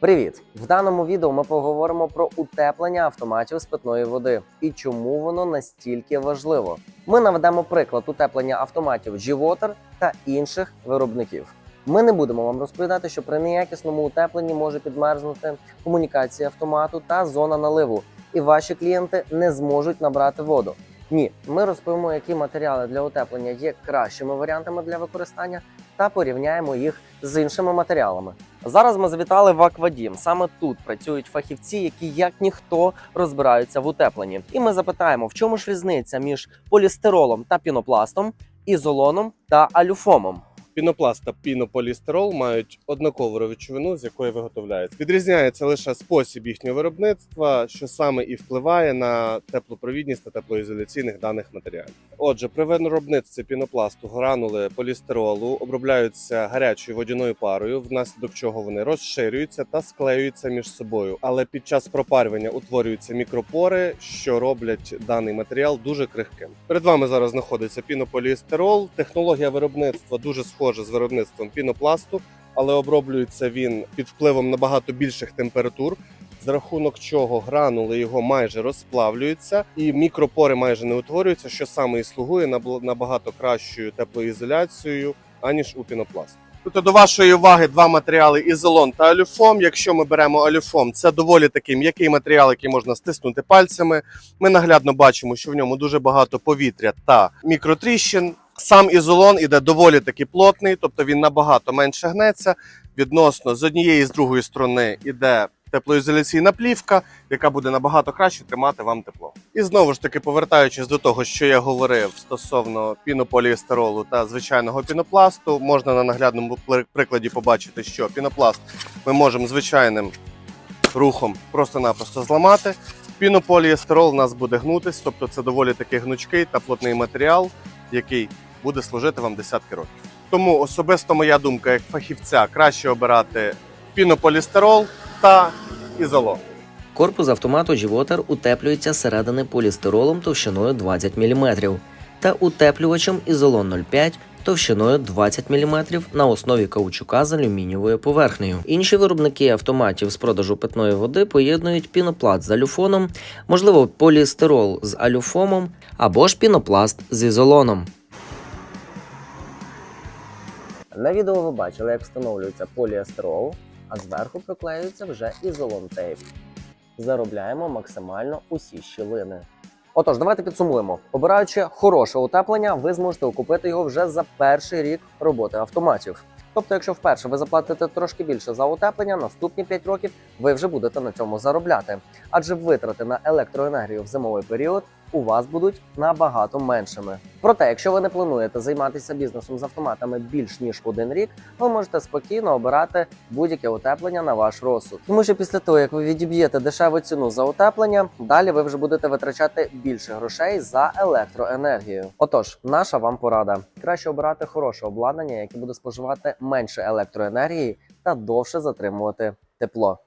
Привіт! В даному відео ми поговоримо про утеплення автоматів з питної води і чому воно настільки важливо. Ми наведемо приклад утеплення автоматів G-Water та інших виробників. Ми не будемо вам розповідати, що при неякісному утепленні може підмерзнути комунікація автомату та зона наливу, і ваші клієнти не зможуть набрати воду. Ні, ми розповімо, які матеріали для утеплення є кращими варіантами для використання, та порівняємо їх з іншими матеріалами. Зараз ми завітали в Аквадім. Саме тут працюють фахівці, які як ніхто розбираються в утепленні. І ми запитаємо, в чому ж різниця між полістиролом та пінопластом, ізолоном та алюфомом. Пінопласт та пінополістирол мають однакову речовину, з якої виготовляють. Відрізняється лише спосіб їхнього виробництва, що саме і впливає на теплопровідність та теплоізоляційних даних матеріалів. Отже, при виробництві пінопласту гранули полістиролу обробляються гарячою водяною парою, внаслідок чого вони розширюються та склеюються між собою. Але під час пропарювання утворюються мікропори, що роблять даний матеріал дуже крихким. Перед вами зараз знаходиться пінополіестерол. Технологія виробництва дуже схожа з виробництвом пінопласту, але оброблюється він під впливом набагато більших температур. За рахунок чого гранули його майже розплавлюються, і мікропори майже не утворюються, що саме і слугує набагато кращою теплоізоляцією, аніж у пінопласту. Тут до вашої уваги два матеріали ізолон та алюфом. Якщо ми беремо алюфом, це доволі такий м'який матеріал, який можна стиснути пальцями. Ми наглядно бачимо, що в ньому дуже багато повітря та мікротріщин. Сам ізолон іде доволі таки плотний, тобто він набагато менше гнеться. Відносно з однієї і з другої сторони іде теплоізоляційна плівка, яка буде набагато краще тримати вам тепло. І знову ж таки, повертаючись до того, що я говорив стосовно пінополіестеролу та звичайного пінопласту, можна на наглядному прикладі побачити, що пінопласт ми можемо звичайним рухом просто-напросто зламати. Пінополіестерол у нас буде гнутись, тобто це доволі таки гнучкий та плотний матеріал, який буде служити вам десятки років. Тому особисто моя думка як фахівця краще обирати пінополістирол та ізолон. Корпус автомату G-Water утеплюється зсередини полістиролом товщиною 20 мм та утеплювачем ізолон 05 товщиною 20 мм на основі каучука з алюмінієвою поверхнею. Інші виробники автоматів з продажу питної води поєднують пінопласт з алюфоном, можливо, полістирол з алюфомом або ж пінопласт з ізолоном. На відео ви бачили, як встановлюється поліестерол, а зверху приклеюється вже ізолон тейп. Заробляємо максимально усі щілини. Отож, давайте підсумуємо. Обираючи хороше утеплення, ви зможете окупити його вже за перший рік роботи автоматів. Тобто, якщо вперше ви заплатите трошки більше за утеплення, наступні 5 років ви вже будете на цьому заробляти. Адже витрати на електроенергію в зимовий період у вас будуть набагато меншими. Проте, якщо ви не плануєте займатися бізнесом з автоматами більш ніж один рік, ви можете спокійно обирати будь-яке утеплення на ваш розсуд. Тому що після того, як ви відіб'єте дешеву ціну за утеплення, далі ви вже будете витрачати більше грошей за електроенергію. Отож, наша вам порада: краще обирати хороше обладнання, яке буде споживати менше електроенергії та довше затримувати тепло.